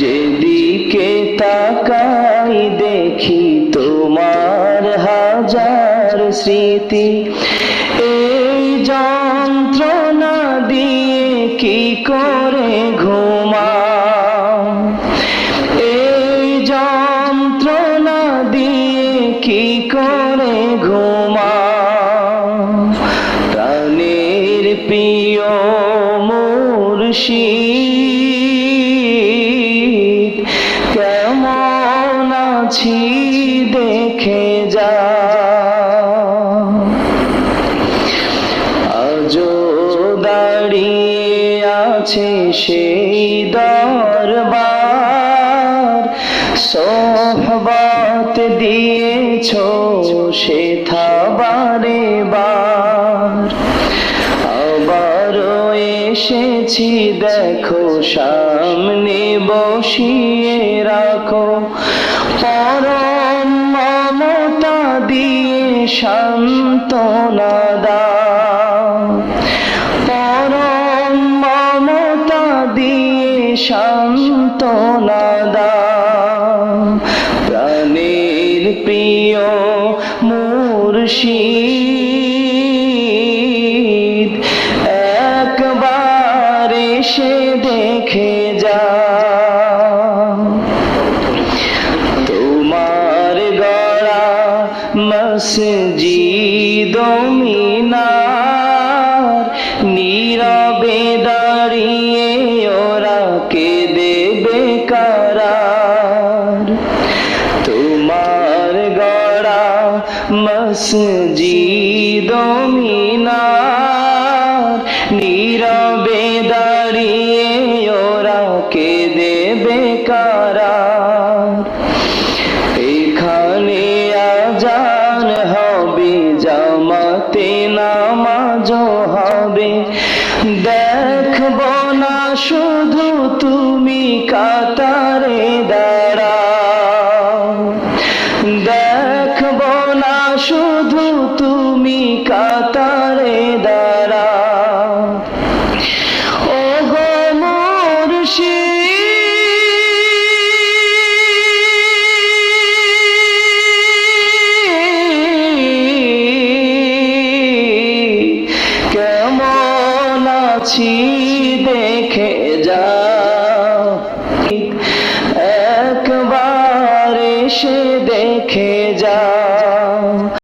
যেদিকে তাকাই দেখি তোমার হাজার স্মৃতি। এই যন্ত্রণা দিয়ে কি করে এই দিয়ে কি করে প্রিয় মুর্শিদ আছি, দেখে যা। আজও দাঁড়িয়ে আছে সেই দরবার। সোহবত দিয়েছ সে থাবারে বার। আবারও এসেছি, দেখো সামনে বসিয়ে রাখো। দিয়ে সান্ত্বনা দাও। পরম মমতা দিয়ে সান্ত্বনা দাও। প্রাণের প্রিয় মুর্শিদ একবার এসে মসজিদ মিনার নীরবে দাঁড়িয়ে ওরা কে দেবে কারার তোমার গড়া মসজিদ মিনার নীরবে দাঁড়িয়ে জামাতে নামাজ হবে। দেখব না শুধু তুমি কাতারে দাঁড়াও। দেখব না শুধু তুমি কাতারে আছি দেখে যা একবার সে